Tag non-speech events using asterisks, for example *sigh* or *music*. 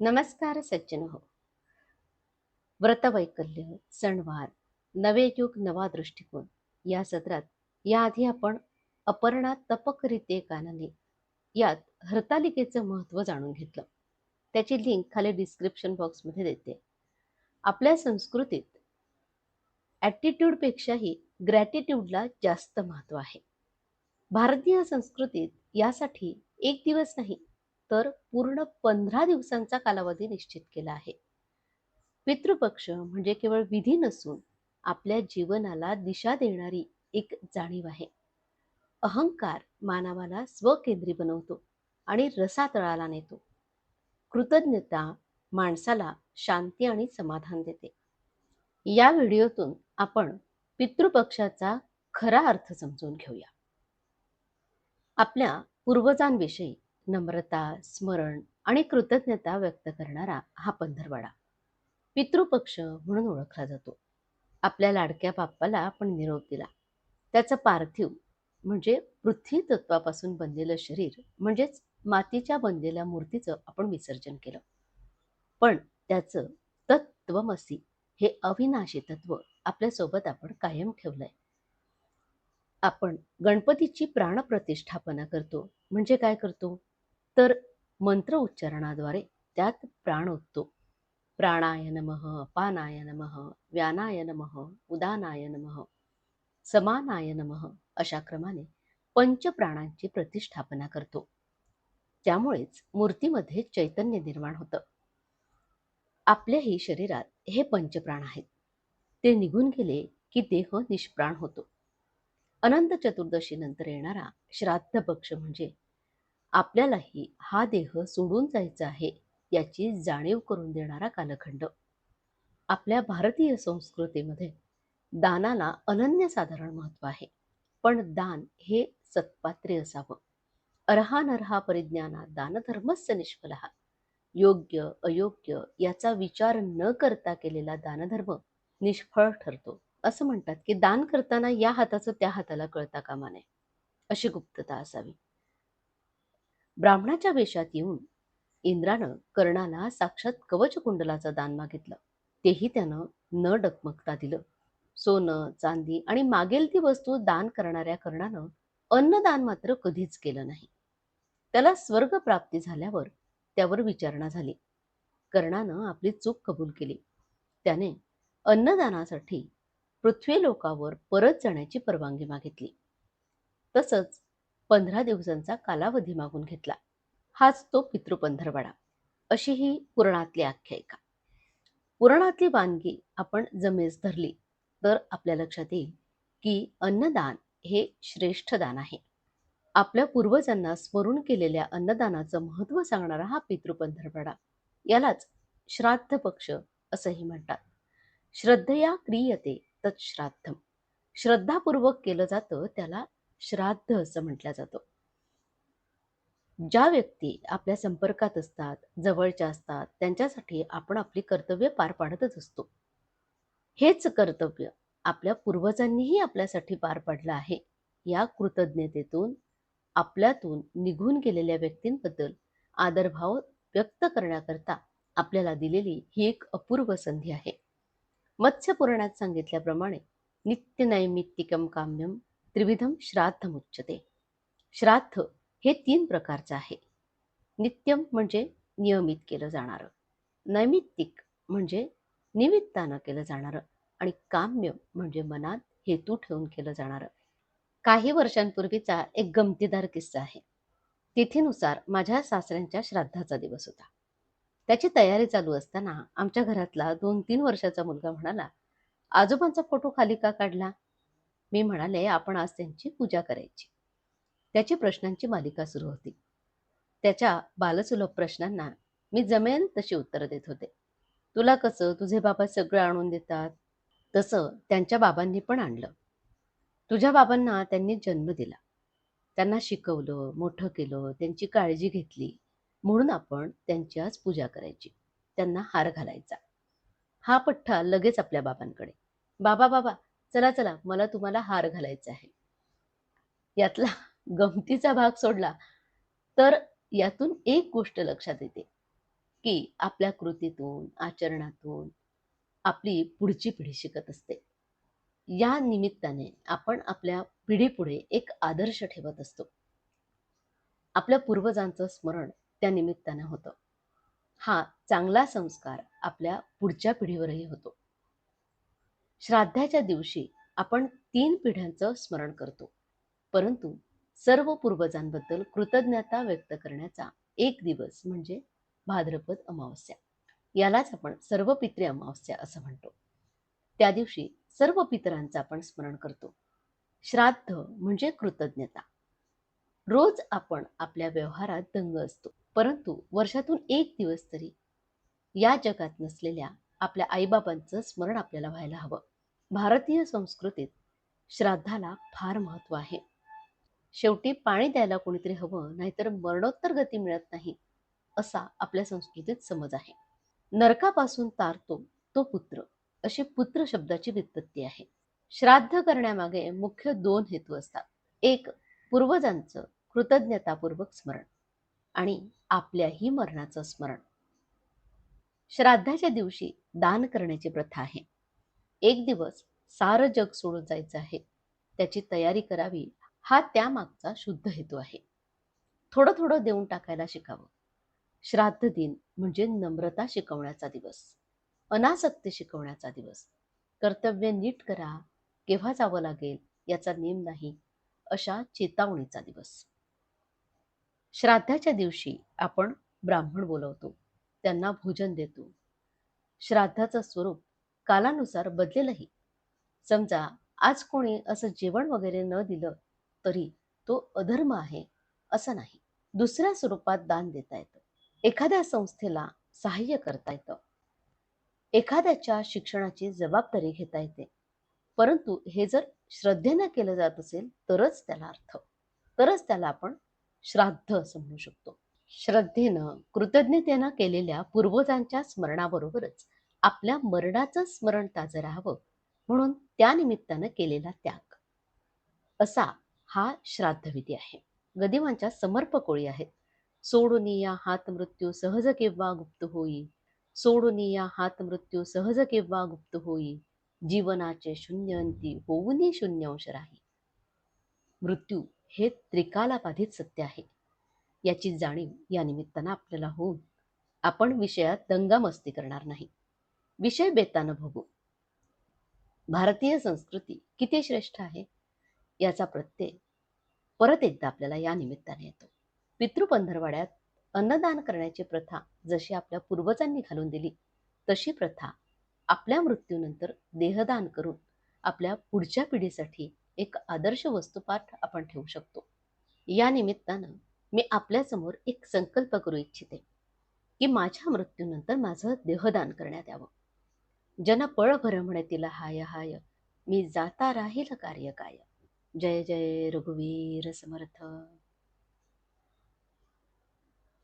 नमस्कार सज्जन हो. व्रतवैकल्य सणवार नवे युग नवा दृष्टिकोन या सत्रात याआधी आपण अपर्णा तपकरिते कानने यात हरतालिकेचं महत्त्व जाणून घेतलं. त्याची लिंक खाली डिस्क्रिप्शन बॉक्समध्ये देते. आपल्या संस्कृतीत ॲटिट्यूडपेक्षाही ग्रॅटिट्यूडला जास्त महत्त्व आहे. भारतीय संस्कृतीत यासाठी एक दिवस नाही तर पूर्ण पंधरा दिवसांचा कालावधी निश्चित केला आहे. पितृपक्ष म्हणजे केवळ विधी नसून आपल्या जीवनाला दिशा देणारी एक जाणीव आहे. अहंकार मानवाला स्वकेंद्री बनवतो आणि रसातळाला नेतो. कृतज्ञता माणसाला शांती आणि समाधान देते. या व्हिडिओतून आपण पितृपक्षाचा खरा अर्थ समजून घेऊया. आपल्या पूर्वजांविषयी नम्रता स्मरण आणि कृतज्ञता व्यक्त करणारा हा पंधरवाडा. पितृपक्ष म्हणून ओळखला जातो. आपल्या लाडक्या बाप्पाला आपण निरोप दिला. त्याचं पार्थिव म्हणजे पृथ्वी तत्वापासून बनलेलं शरीर म्हणजेच मातीच्या बनलेल्या मूर्तीचं आपण विसर्जन केलं. पण त्याचं तत्वमसी हे अविनाशी तत्व आपल्यासोबत आपण कायम ठेवलंय. आपण गणपतीची प्राणप्रतिष्ठापना करतो. म्हणजे काय करतो? तर मंत्र उच्चारणाद्वारे त्यात प्राण उठतो प्राणाय नम पानाय नम व्यानाय नम उदानाय नम समानाय नम अशा क्रमाने पंचप्राणांची प्रतिष्ठापना करतो. त्यामुळेच मूर्तीमध्ये चैतन्य निर्माण होतं. आपल्याही शरीरात हे पंचप्राण आहेत. ते निघून गेले की देह निष्प्राण होतो. अनंत चतुर्दशी नंतर येणारा श्राद्ध पक्ष म्हणजे आपल्यालाही हा देह सोडून जायचा आहे याची जाणीव करून देणारा कालखंड. आपल्या भारतीय संस्कृतीमध्ये दानाला अनन्यसाधारण महत्त्व आहे. पण दान हे सत्पात्री असावं. अर्हानर्हा परिज्ञाना दानधर्मस्य निष्फलहा. योग्य अयोग्य याचा विचार न करता केलेला दानधर्म निष्फळ ठरतो. असं म्हणतात की दान करताना या हाताचं त्या हाताला कळता कामा नये. अशी गुप्तता असावी. ब्राह्मणाच्या वेशात येऊन इंद्रानं कर्णाला साक्षात कवच कुंडलाचं दान मागितलं. तेही त्यानं न डकमकता दिलं. सोनं चांदी आणि मागेल ती वस्तू दान करणाऱ्या कर्णानं अन्नदान मात्र कधीच केलं नाही. त्याला स्वर्ग प्राप्ती झाल्यावर त्यावर विचारणा झाली. कर्णानं आपली चूक कबूल केली. त्याने अन्नदानासाठी पृथ्वी लोकावर परत जाण्याची परवानगी मागितली. तसंच पंधरा दिवसांचा कालावधी मागून घेतला. हाच तो पितृपंधरवाडा. अशी ही पुराणातली आख्यायिका. पुराणातली वानगी आपण जमेस धरली तर आपल्या लक्षात येईल की अन्नदान हे श्रेष्ठ दान आहे. आपल्या पूर्वजांना स्मरून केलेल्या अन्नदानाचं महत्त्व सांगणारा हा पितृपंधरवाडा. यालाच श्राद्ध पक्ष असंही म्हणतात. श्रद्धया क्रियते तत्श्राद्धम श्रद्धापूर्वक केलं जातं त्याला श्राद्ध असं म्हटलं जातं. ज्या व्यक्ती आपल्या संपर्कात असतात जवळच्या असतात त्यांच्यासाठी आपण आपली कर्तव्य पार पाडतच असतो. हेच कर्तव्य आपल्या पूर्वजांनीही आपल्यासाठी पार पाडलं आहे. या कृतज्ञतेतून आपल्यातून निघून गेलेल्या व्यक्तींबद्दल आदरभाव व्यक्त करण्याकरता आपल्याला दिलेली ही एक अपूर्व संधी आहे. मत्स्य पुराणात सांगितल्याप्रमाणे नित्य नैमित्तिकम काम्यम त्रिविधम श्राद्ध मुच्यते श्राद्ध हे तीन प्रकारचं आहे. नित्यम म्हणजे नियमित केलं जाणारं. नैमित्तिक म्हणजे निमित्तानं केलं जाणारं आणि काम्य म्हणजे मनात हेतू ठेवून केलं जाणारं. काही वर्षांपूर्वीचा एक गमतीदार किस्सा आहे. तिथीनुसार माझ्या सासऱ्यांच्या श्राद्धाचा दिवस होता. त्याची तयारी चालू असताना आमच्या घरातला दोन तीन वर्षाचा मुलगा म्हणाला आजोबांचा फोटो खाली का काढला? मी म्हणाले आपण आज त्यांची पूजा करायची. त्याची प्रश्नांची मालिका सुरू होती. त्याच्या बालसुलभ प्रश्नांना मी जमेल तशी उत्तरं देत होते. तुला कसं? तुझे बाबा सगळं आणून देतात. तसं त्यांच्या बाबांनी पण आणलं. तुझ्या बाबांना त्यांनी जन्म दिला. त्यांना शिकवलं मोठं केलं त्यांची काळजी घेतली. म्हणून आपण त्यांची आज पूजा करायची. त्यांना हार घालायचा. हा पठ्ठा लगेच आपल्या बाबांकडे. बाबा बाबा चला चला मला तुम्हाला हार घालायचा आहे. यातला *laughs* गमतीचा भाग सोडला तर यातून एक गोष्ट लक्षात येते की आपल्या कृतीतून आचरणातून आपली पुढची पिढी शिकत असते. या निमित्ताने आपण आपल्या पिढीपुढे एक आदर्श ठेवत असतो. आपल्या पूर्वजांचं स्मरण त्या निमित्ताने होतं. हा चांगला संस्कार आपल्या पुढच्या पिढीवरही होतो. श्राद्धाच्या दिवशी आपण तीन पिढ्यांचं स्मरण करतो. परंतु सर्व पूर्वजांबद्दल कृतज्ञता व्यक्त करण्याचा एक दिवस म्हणजे भाद्रपद अमावस्या. यालाच आपण सर्व पित्रे अमावस्या असं म्हणतो. त्या दिवशी सर्व पितरांचं आपण स्मरण करतो. श्राद्ध म्हणजे कृतज्ञता. रोज आपण आपल्या व्यवहारात दंग असतो. परंतु वर्षातून एक दिवस तरी या जगात नसलेल्या आपल्या आईबाबांचं स्मरण आपल्याला व्हायला हवं. भारतीय संस्कृतीत श्राद्धाला फार महत्त्व आहे. शेवटी पाणी द्यायला कोणीतरी हवं नाहीतर मरणोत्तर गती मिळत नाही असा आपल्या संस्कृतीत समज आहे. नरकापासून तारतो तो पुत्र अशी पुत्र शब्दाची व्युत्पत्ती आहे. श्राद्ध करण्यामागे मुख्य दोन हेतू असतात. एक पूर्वजांचं कृतज्ञतापूर्वक स्मरण आणि आपल्याही मरणाचं स्मरण. श्राद्धाच्या दिवशी दान करण्याची प्रथा आहे. एक दिवस सारं जग सोडून जायचं आहे. त्याची तयारी करावी हा त्यामागचा शुद्ध हेतू आहे. थोडं थोडं देऊन टाकायला शिकावं. श्राद्ध दिन म्हणजे नम्रता शिकवण्याचा दिवस. अनासक्ती शिकवण्याचा दिवस. कर्तव्य नीट करा. केव्हा जावं लागेल याचा नेम नाही अशा चेतावणीचा दिवस. श्राद्धाच्या दिवशी आपण ब्राह्मण बोलवतो. त्यांना भोजन देतो. श्राद्धाचं स्वरूप कालानुसार बदलेलही. समजा आज कोणी असं जेवण वगैरे न दिलं तरी तो अधर्म आहे असं नाही. दुसऱ्या स्वरूपात दान देता येतं. एखाद्या संस्थेला सहाय्य करता येतं. एखाद्याच्या शिक्षणाची जबाबदारी घेता येते. परंतु हे जर श्रद्धेनं केलं जात असेल तरच त्याला अर्थ. तरच त्याला आपण श्राद्ध असं म्हणू शकतो. श्रद्धेनं कृतज्ञतेनं केलेल्या पूर्वजांच्या स्मरणाबरोबरच आपल्या मरणाचं स्मरण ताजं राहावं म्हणून त्या निमित्तानं केलेला त्याग. असा हा श्राद्धविधी आहे. गदिमांच्या समर्पकोळी आहेत. सोडून या हात मृत्यू सहज केव्हा गुप्त होई? सोडून या हात मृत्यू सहज केव्हा गुप्त होई? जीवनाचे शून्य अंती होऊनही शून्य अंश राही. मृत्यू हे त्रिकालाबाधित सत्य आहे. याची जाणीव या निमित्तानं आपल्याला होऊन आपण विषयात दंगामस्ती करणार नाही. विषय बेतानं भोगू. भारतीय संस्कृती किती श्रेष्ठ आहे याचा प्रत्यय परत एकदा आपल्याला या निमित्ताने येतो. पितृपंधरवाड्यात अन्नदान करण्याची प्रथा जशी आपल्या पूर्वजांनी घालून दिली तशी प्रथा आपल्या मृत्यूनंतर देहदान करून आपल्या पुढच्या पिढीसाठी एक आदर्श वस्तुपाठ आपण ठेवू शकतो. या निमित्तानं मी आपल्यासमोर एक संकल्प करू इच्छिते की माझ्या मृत्यूनंतर माझं देहदान करण्यात यावं. जन पळ भर म्हणे तिला हाय हाय मी जाता राहील कार्य काय? जय जय रघुवीर समर्थ.